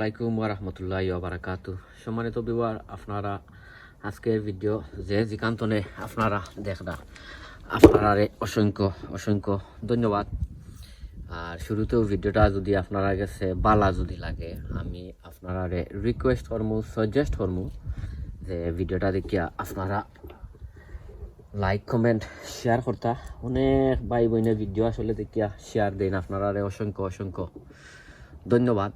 আলাইকুম রহমতুল্লাহ বারাকাত সম্মানিত বিবার আপনারা আজকের ভিডিও যে জিকান্তনে আপনারা দেখরা আপনারা অসংখ্য অসংখ্য ধন্যবাদ। আর শুরুতেও ভিডিওটা যদি আপনারা গেছে বালা যদি লাগে, আমি আপনারা রিকোয়েস্ট করমু সাজেস্ট করমু যে ভিডিওটা দেখিয়া আপনারা লাইক কমেন্ট শেয়ার করতা। অনেক ভাই বোনের ভিডিও আসলে দেখিয়া শেয়ার দেন। আপনারা অসংখ্য অসংখ্য ধন্যবাদ।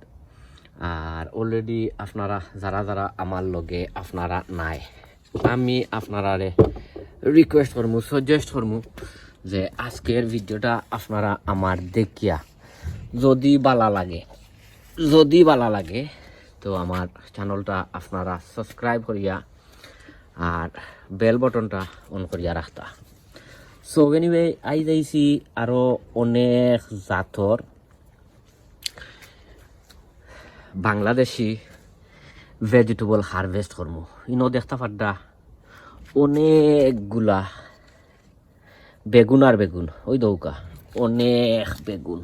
আর অলরেডি আপনারা, যারা যারা আমার লগে আপনারা নাই, আমি আপনারা রিকোয়েস্ট করমু সাজেস্ট করমু যে আজকের ভিডিওটা আপনারা আমার দেখিয়া যদি বালা লাগে, যদি বালা লাগে, তো আমার চ্যানেলটা আপনারা সাবস্ক্রাইব করিয়া আর বেল বটনটা অন করিয়া রাখতা। সো এনিওয়ে আই যাইছি আরও অনেক জাতর বাংলাদেশি ভেজিটেবল হারভেস্ট করব ইনো দেখতে পাড্ডা অনেকগুলা বেগুন আর বেগুন, ওই দৌকা। অনেক বেগুন।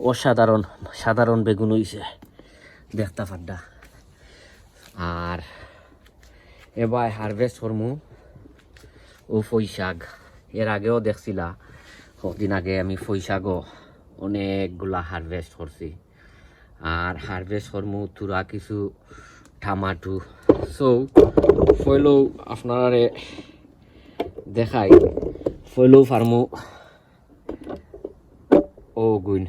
অসাধারণ, সাধারণ বেগুন হইছে। দেখতে পাড্ডা আর এবার হারভেস্ট করমু ও ফই শাক। এর আগেও দেখছিলা, কদিন আগে আমি ফই শাকও অনেকগুলা হারভেস্ট করছি। আর হারভেস্ট করমু তুরা কিছু টামাটো সো ফইলেও আপনারা দেখাই। ফইলেও ফার্মু। ও গুণ।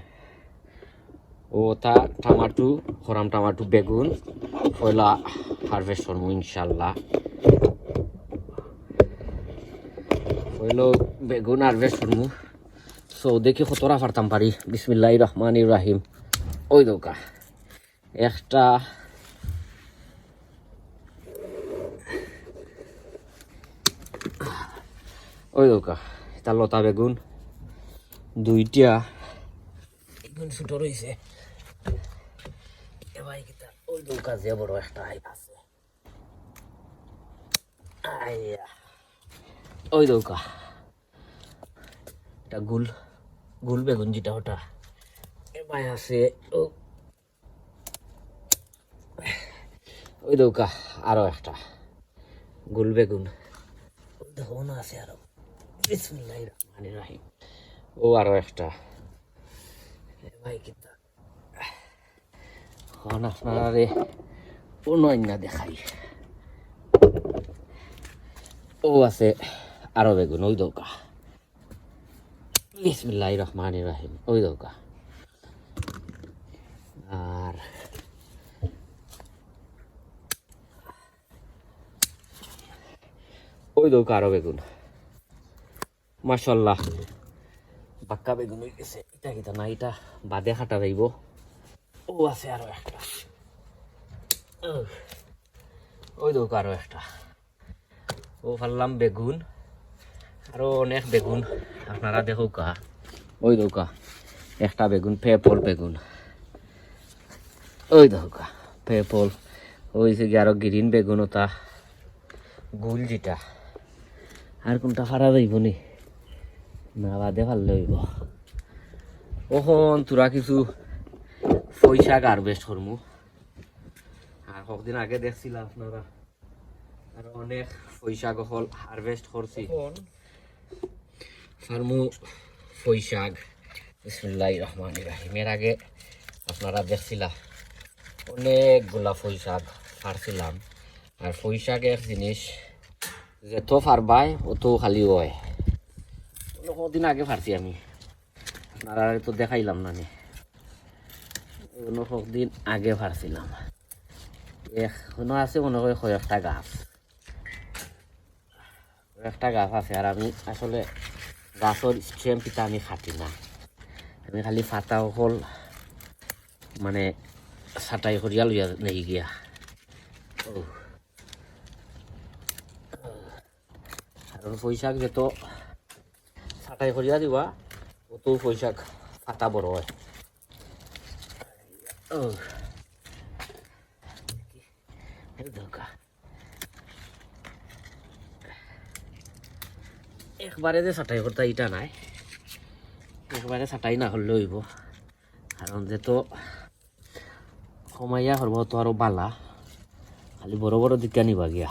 ও তা টামাটো হরাম টামাটো বেগুন। ফয়লা হারভেস্ট করমু ইনশাল্লাহ। ফইলেও বেগুন হারভেস্ট করমু সো দেখি কতরা পারতাম পারি। বিসমিল্লাহ রহমান রাহিম। ওই দৌকা। একটা ওই দৌকা এটা লতা বেগুন দুইটা বেগুন ছোটো রয়েছে এবার কিতা ওই দৌকা যে বড় একটা আই আছে। ওই দৌকা। এটা গুল গুল বেগুন যেটা ওটা। আছে ওই দৌকা আরও একটা। গুল বেগুন। দেখো আছে আরও। বিসমিল্লাহ রহমান রাহিম। ও আরও একটা। ভাই আপনারা রে অন্য দেখাই। ও আছে আরও বেগুন, ওই দৌকা বিসমিল্লাহ রহমান রাহিম, ওই দৌকা আর ওই দৌকা আরও বেগুন। মার্শাল্লাহ বাক্কা বেগুন হয়ে গেছে। এটা কিতা না, এটা বাদে খাটা যাইব। ও আছে আরও একটা। ওই দৌকা আরও একটা। ও ফাললাম বেগুন। আরও অনেক বেগুন। আপনারা দেখো কা ওই দৌকা একটা বেগুন পেপল বেগুন। ওই দৌকা পেপল ওই যে আরও গ্রিন বেগুন ওটা গুল যেটা। আর কোনটা ফারা যাইব নি? না বাদে ভালো লইব ওখন তোরা কিছু পয়সা হারভেস্ট করমু। আর কতদিন আগে দেখছিলাম আপনারা? আর অনেক পয়সা গহল হারভেস্ট করছি। ফার্মু পয়শাক বিসমুল্লাহ রহমান রাহিম। এর আগে আপনারা দেখছিলা অনেকগুলা পয়শাক ফারছিলাম আর পয়শাকের জিনিস যেত ফারবাই অত খালি হয় কদিন আগে ফারছি আমি। আপনারা তো দেখাইলাম না নি অন্য কদিন আগে ফারছিলাম এখনও আছে মনে হয় কয়েকটা গাছ। একটা গাছ আছে আর আমি আসলে গাছের স্ট্রেম পিতা আমি খাটি না। আমি খালি ফাটা অকল মানে ছাটাই করিয়া লইয়া নেই গিয়া। কারণ পয়সাক যত ছাটাই করিয়া দিবা অত পয়সাক ফাটা বড় হয়। একবারে যে ছাটাই করতে ইটা নাই একবারে ছাটাই না হলে হইব। কারণ যে তো কমাইয়া করব তো আরও বালা খালি বড় বড় দিকে নিবা গিয়া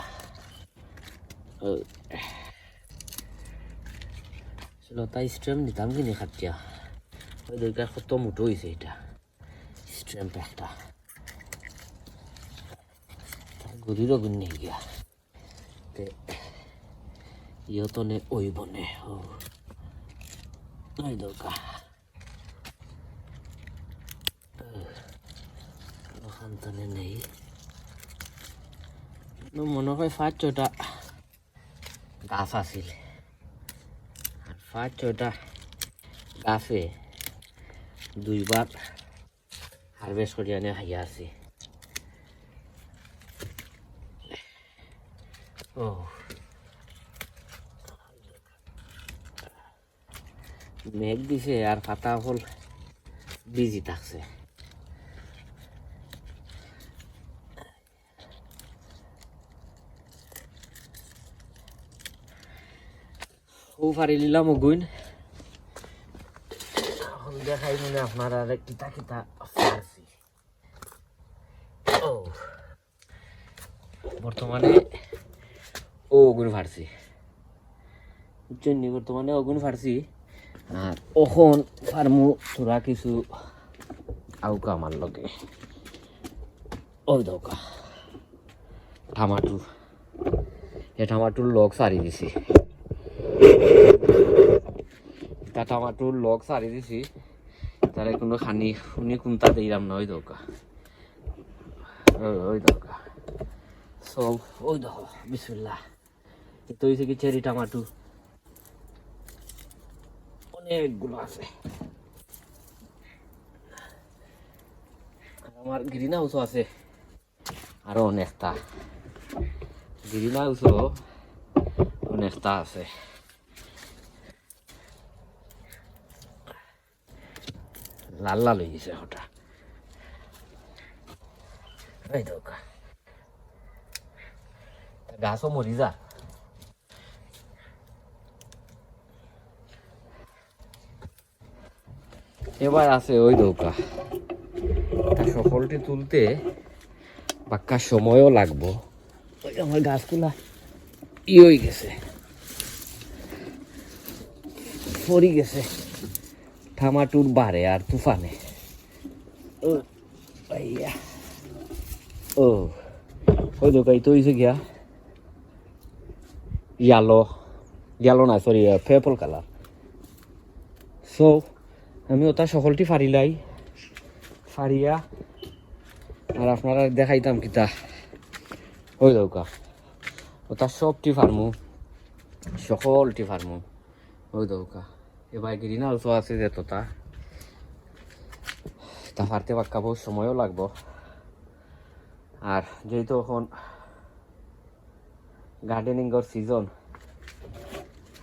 লতা স্ট্রেম দিতাম কিনে খাটিয়া ওই দরকার কত মুঠো হয়েছে এটা স্ট্রেম একটা গুড়িরও গুণ নেই গিয়া তে ইয়তো নে ওই বনে ও দরকার ওখানটানে নেই মনে হয় ফার্স্ট ছয়টা গাছ আছিল আর ফার্স্ট ছয়টা গাছে দুইবার হারভেস্ট করে আনে খাইয়া আছি ও মেঘ দিছে আর পাতা ফল বিজি থাকছে ফারি নিলাম গুইন এখন দেখাই মানে আপনারা আরে কিতা কিতা ফারছি ও। বর্তমানে ও গুণ বুঝছেন নি বর্তমানে অগুন ফারছি আর ওখন ফার্মু তোরা কিছু আউকা আমার লগে। ওই দৌকা। টামাটু এ টামাটুর লগ সারি দিছি। তা টামাটোর লগ সারি দিছি। কোনো খানি কোনটা দিলাম না, ওই দৌকা ওই দৌকা সব ওই তো হয়েছে কি চেরি টামাটু অনেকগুলো আছে। আমার গ্রিন হাউসও আছে। আরও অনেকটা। গ্রিন হাউসও অনেকটা আছে। লাল লাল হয়ে গেছে ওটা এই গাছও মরি যা। এবার আছে ওই দৌকা। তা সফলটি তুলতে পাক্কা সময়ও লাগবো। ওই আমার গাছগুলা ই হয়ে গেছে। পরি গেছে। থামাটুর বারে আর তুফানে। ও। আইয়া ও ওই দোকাই তো হয়েছে গিয়া। ইয়ালো। ইয়ালো না সরি পেপল কালার সো আমি ওটা সকলটি ফারিলাই। ফারিয়া আর আপনারা দেখাইতাম কিতা ওই দৌকা ওটা সবটি ফার্মু। সকলটি ফার্মু। ওই দৌকা এবার গ্রিন হাউসও আছে যে তোতা তা। ফারতে পাক্কা বহু সময়ও লাগবো। আর যেহেতু এখন গার্ডেনিংয়ের সিজন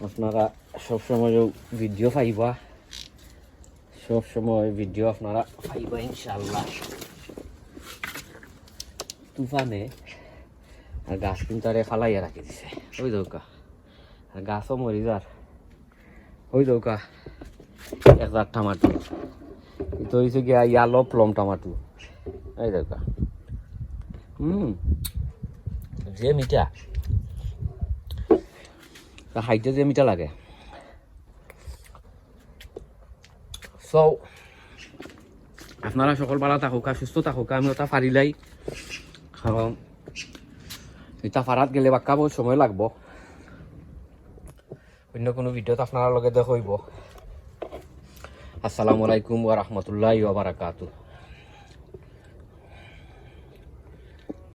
আপনারা সবসময় ভিডিও পাইবা। সব সময় ভিডিও আপনারা পাইবা ইনশাল্লাহ তুফানে আর গাছ কিন্তু আরে ফালাইয়া রাখি দিছে। ওই দৌকা আর গাছও মরি যার। ওই দৌকা এক হাজার টমাটো। তো হয়েছে গিয়া ইয়ালো প্লম টমাটো। এই দৌকা হুম যে মিঠা। খাইতে যে মিঠা লাগে। সো আপনারা সকল ভালো থাকুক সুস্থ থাকুক, আমি ওটা ফারিলাই কারণ এটা ফারাত গেলে বাক্কা বহুত সময় লাগবো। অন্য কোনো ভিডিওত আপনারা লগে দেখইব আসসালামু আলাইকুম ওয়া রাহমাতুল্লাহি ওয়া বারাকাতুহু।